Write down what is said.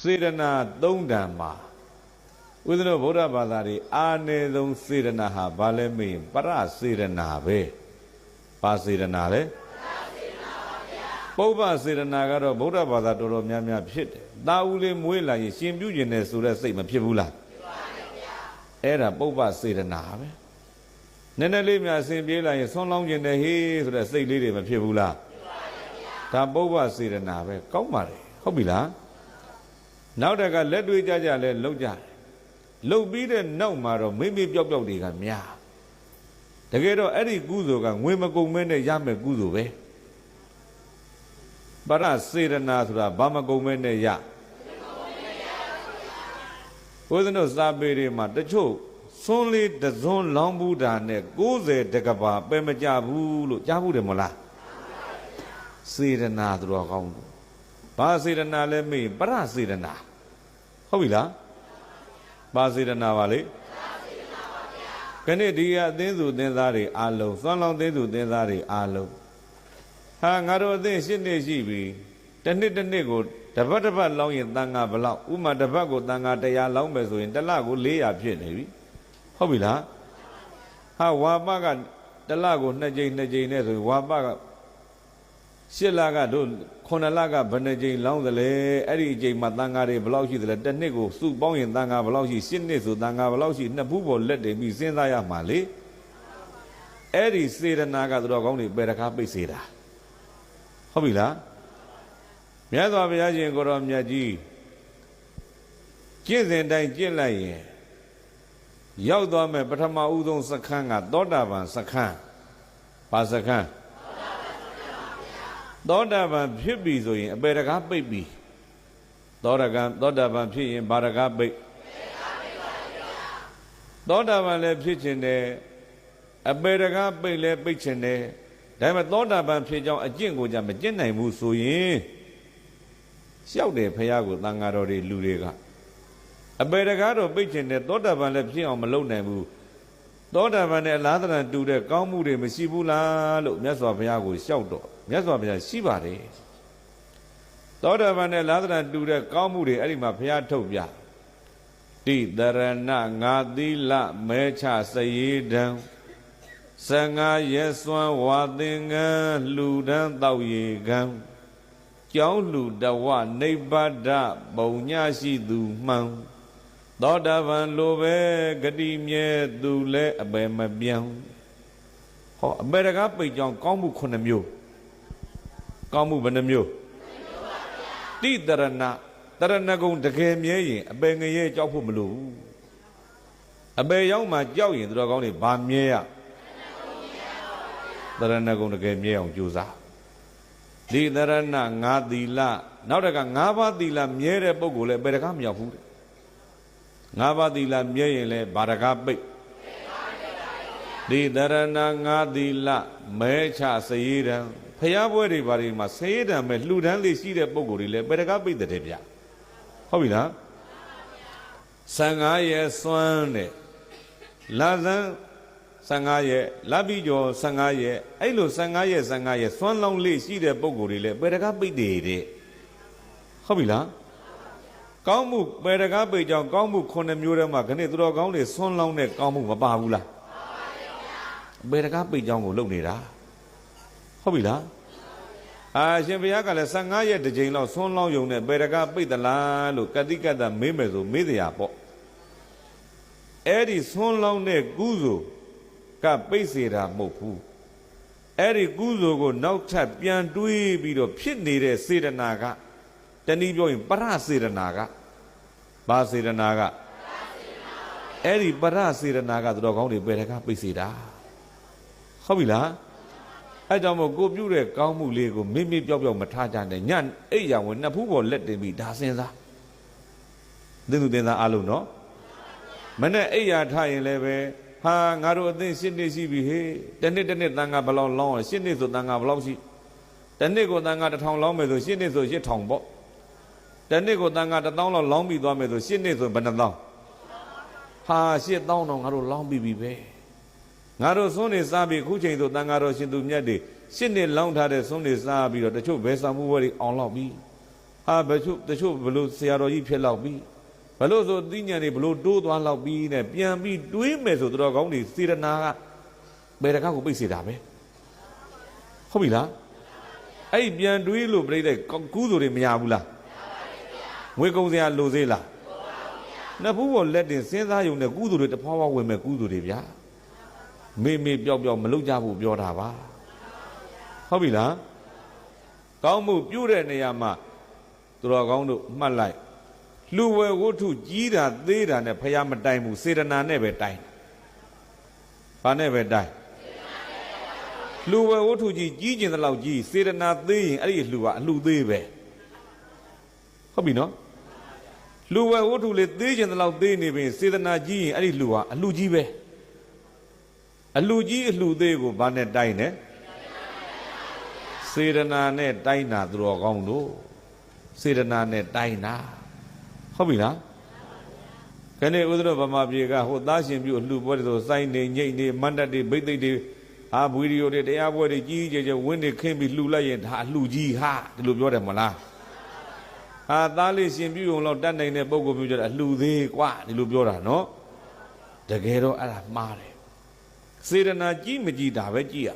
စေရနာသုံးတန်မှာဦးဇင်းတို့ဗုဒ္ဓဘာသာတွေအာနေဆုံးစေရနာဟာဘာလဲမေးရင်ပရစေရနာပဲပါစေရနာလဲပုပ္ပစေရနာကတော့ဗုဒ္ဓဘာသာတော်တော်များများဖြစ်တယ်။တာဦးလေးမွေးလာရင်ရှင်ပြုကျင်တယ်ဆိုတဲ့စိတ်မဖြစ်ဘူးလား။ဖြစ်ပါဗျာ။အဲ့ဒါပုပ္ပစေရနာပဲ။နည်းနည်းလေးများအစဉ်ပြေးလာရင်ဆွမ်းလောင်းကျင်တယ်ဟေးဆိုတဲ့စိတ်လေးတွေမဖြစ်ဘူးလား။ဖြစ်ပါဗျာ။ဒါပုပ္ပစေရနာပဲကောင်းပါလေဟုတ်ပြီလား။ နောက်တက်ကလက်တွေ့ကြကြလဲလောက်ကြတယ်။လုတ်ပြီးတဲ့နောက်မှာတော့မိမိပျောက်ပျောက်တွေကများ။တကယ်တော့အဲ့ဒီကုသိုလ်ကငွေမကုန်မဲနဲ့ရမယ်ကုသိုလ်ပဲ။ပရစေရနာဆိုတာဘာမကုန်မဲနဲ့ရဘုရားတို့စာပေတွေမှာတချို့သွန်းလေးတစွန်းလောင်းဘူးတာနဲ့90တကဘာပဲမကြဘူးလို့ကြားဘူးတယ်မလားစေရနာသူတော်ကောင်းတယ် ဘာစေရနာလဲမေးပရစေရနာဟုတ်ပြီလားဘာစေရနာပါလေခဏဒီကအသင်းသူအသင်းသားတွေအားလုံးသွမ်းလောင်းသင်းသူအသင်းသားတွေအားလုံးဟာငါတို့အသင်းရှစ်နှစ်ရှိပြီတစ်နှစ်တစ်နှစ်ကိုတပတ်တပတ်လောင်းရင်တန်ဃာဘလောက်ဥမာတစ်ပတ်ကိုတန်ဃာ100လောင်းမယ်ဆိုရင်တစ်လကို400ဖြစ်နေပြီဟုတ်ပြီလားဟာဝါပကတစ်လကို2ကြိမ်2ကြိမ်နဲ့ဆိုရင်ဝါပက 8လကတို့9လကဘယ်နှကြိမ်လောင်းသလဲအဲ့ဒီအကြိမ်မှာတန်ဃာတွေဘလောက်ရှိသလဲတစ်နှစ်ကိုစုပေါင်းရင်တန်ဃာဘလောက်ရှိ10နှစ်ဆိုတန်ဃာဘလောက်ရှိနှစ်ဖူးပေါ်လက်တင်ပြီးစဉ်းစားရမှာလေအဲ့ဒီစေရနာကသူတော်ကောင်းတွေပေတကားပိတ်စေတာဟုတ်ပြီလားမြတ်စွာဘုရားရှင်ကိုရောမြတ်ကြီးကျင့်စဉ်တိုင်းကျင့်လိုက်ရင်ရောက်သွားမယ်ပထမဦးဆုံးစခန်းကသောတာပန်စခန်းပါစခန်း သောတာပန်ဖြစ်ပြီဆိုရင်အပေတကားပိတ်ပြီသောတကံသောတာပန်ဖြစ်ရင်ဘာတကားပိတ်သောတာပန်လည်းဖြစ်ခြင်းတယ်အပေတကားပိတ်လည်းပိတ်ခြင်းတယ်ဒါပေမဲ့သောတာပန်ဖြစ်ကြောင်းအကျင့်ကိုကြမကျင့်နိုင်ဘူးဆိုရင်လျှောက်တယ်ဖះကိုတန်ဃာတော်တွေလူတွေကအပေတကားတော့ပိတ်ခြင်းနဲ့သောတာပန်လည်းဖြစ်အောင်မလုပ်နိုင်ဘူး သောတာပန်နဲ့အလားတန်တူတဲ့ကောင်းမှုတွေမရှိဘူးလားလို့မြတ်စွာဘုရားကိုလျှောက်တော့မြတ်စွာဘုရားရှိပါတယ်သောတာပန်နဲ့လားတန်တူတဲ့ကောင်းမှုတွေအဲ့ဒီမှာဘုရားထုတ်ပြတိတရဏငါသီလမဲချစရေတံသံဃာရဲစွမ်းဝါသင်္ကန်းလှူဒန်းတောက်ရေကံကြောင်းလှူတဝနိဗ္ဗာဒပုံညရှိသူမှန် သောတာပန်လိုပဲဂတိမြဲသူလဲအပေမပြောင်းဟောအပေတကားပိတ်ကြောင်းကောင်းမှုခုနှစ်မျိုးကောင်းမှုဘယ်နှမျိုးတိတရဏတရဏဂုံတကယ်မြဲရင်အပေငရဲကြောက်ဖို့မလိုဘူးအပေရောက်မှကြောက်ရင်သူတော်ကောင်းတွေဗာမြဲရတရဏဂုံတကယ်မြဲအောင်ကြိုးစားဒီတရဏငါသီလနောက်တကငါးပါးသီလမြဲတဲ့ပုဂ္ဂိုလ်လည်းဘယ်တကားမရောက်ဘူးတဲ့ ငါးပါးသီလမြဲရင်လည်းဘာတကားပိတ်ဒီတရဏငါးသီလမဲချစရေတံဖျားပွဲတွေဘာတွေမှာစရေတံမဲ့လှူဒန်းလေးရှိတဲ့ပုဂ္ဂိုလ်တွေလည်းဘယ်တကားပိတ်တဲ့ဗျဟုတ်ပြီလားဆံငါရဲ့စွမ်းတဲ့လာဇန်15ရက်လပိကျော်15ရက်အဲ့လို15ရက်15ရက်စွမ်းလောင်းလေးရှိတဲ့ပုံကိုယ်တွေလည်းပေတကားပိတ်တယ်တဲ့ဟုတ်ပြီလား ကောင်းမှုပေတကားပိတ်ကြောင်ကောင်းမှု9မျိုးထဲမှာခဏသူတော်ကောင်းတွေစွမ်းလောင်းတဲ့ကောင်းမှုမပါဘူးလားပေတကားပိတ်ကြောင်ကိုလုပ်နေတာဟုတ်ပြီလားအာရှင်ဘုရားကလည်း15ရက်တစ်ကြိမ်လောက်စွန်းလောင်းယုံနဲ့ပေတကားပိတ်သလားလို့ကတိကတ္တမေးမယ်ဆိုမေးတရားပေါ့အဲ့ဒီစွန်းလောင်းတဲ့ကုသိုလ်ကပိတ်စေတာမဟုတ်ဘူးအဲ့ဒီကုသိုလ်ကိုနောက်ထပ်ပြန်တွေးပြီးတော့ဖြစ်နေတဲ့စေတနာက တနည်းပြောရင်ပရစေတနာကဘာစေတနာကအဲ့ဒီပရစေတနာကသူတော်ကောင်းတွေပယ်တကားပိတ်စေတာဟုတ်ပြီလားအဲကြောင့်မို့ကိုပြုတဲ့ကောင်းမှုလေးကိုမိမိပြောက်ပြောက်မထားကြနဲ့ညအိပ်ရဝင်နှစ်ဖူးပေါ်လက်တင်ပြီးဒါစဉ်းစားသင်သူသင်သားအလုံးနော်မနဲ့အိပ်ရထားရင်လည်းပဲဟာငါတို့အသိရှင်းနေရှိပြီဟေးတနှစ်တနှစ်တန်ခါဘလောက်လောင်းအောင်ရှင်းနေဆိုတန်ခါဘလောက်ရှိတနှစ်ကိုတန်ခါတစ်ထောင်လောင်းမယ်ဆိုရှင်းနေဆိုရှစ်ထောင်ပေါ့ တနှစ်ကိုတန်ခါတစ်သောင်းလောက်လောင်းပြီးသွားမယ်ဆိုရှင်းနေဆိုဘယ်နှသောင်းဟာရှစ်သောင်းတော့ငါတို့လောင်းပြီးပြီပဲငါတို့စွန်းနေစားပြီးခုချိန်ဆိုတန်ခါတော်ရှင်သူမြတ်တွေရှစ်နှစ်လောင်းထားတဲ့စွန်းနေစားပြီးတော့တချို့ဘယ်ဆောင်မှုဝဲတွေအောင်လောက်ပြီးဟဟာဘယ်ချို့တချို့ဘလို့ဆရာတော်ကြီးဖြစ်လောက်ပြီဘလို့ဆိုသိညာတွေဘလို့တိုးသွားလောက်ပြီနဲ့ပြန်ပြီးတွေးမယ်ဆိုတော်ကောင်းတွေစေရနာကဘယ်တကားကိုပိတ်စေတာပဲဟုတ်ပြီလားအဲ့ဒီပြန်တွေးလို့ပြိတဲ့ကူးသူတွေမရဘူးလား ငွေကုန်စရာလိုသေးလားနှစ်ဖူးပေါ်လက်တင်စဉ်းစားယုံနဲ့ကူးသူတွေတဖွာဖွာဝင်မဲ့ကူးသူတွေဗျာမေမေပျောက်ပျောက်မလုပ်ကြဘူးပြောတာပါဟုတ်ပြီလားကောင်းမှုပြုတဲ့နေရာမှာသူတော်ကောင်းတို့မှတ်လိုက်လူဝဲဝတ္ထုကြီးတာသေးတာနဲ့ဖះမတိုင်ဘူးစေတနာနဲ့ပဲတိုင်ဘာနဲ့ပဲတိုင်လူဝဲဝတ္ထုကြီးကြီးကျင်တဲ့လောက်ကြီးစေတနာသေးရင်အဲ့ဒီလူကအလှသေးပဲဟုတ်ပြီနော် လူဝဲဝတ္ထုလေးသေးကျင်တဲ့လောက်သေးနေပြီစေတနာကြီးရင်အဲ့ဒီလူကအလှကြီးပဲအလှကြီးအလှသေးကိုဘာနဲ့တိုင်လဲစေတနာနဲ့တိုင်တာသူတော်ကောင်းတို့စေတနာနဲ့တိုင်တာဟုတ်ပြီလားခဏဥဒ္ဓရဗမာပြေကဟိုသားရှင်ပြုအလှပွဲတွေဆိုစိုင်းနေညိတ်နေမန္တတ်တွေဗိသိက်တွေအာဗီဒီယိုတွေတရားပွဲတွေကြီးကြီးကျယ်ကျယ်ဝင်းနေခင်းပြီးလှူလိုက်ရင်ဒါအလှကြီးဟာဒီလိုပြောတယ်မလား ဟာသားလေးရှင်ပြုုံတော့တတ်နိုင်တဲ့ပုံကိုမျိုးကြတယ်အလှသေးกว่าဒီလိုပြောတာနော်တကယ်တော့အဲ့ဒါမှားတယ်စေတနာကြီးမကြီးတာပဲကြည့်ရ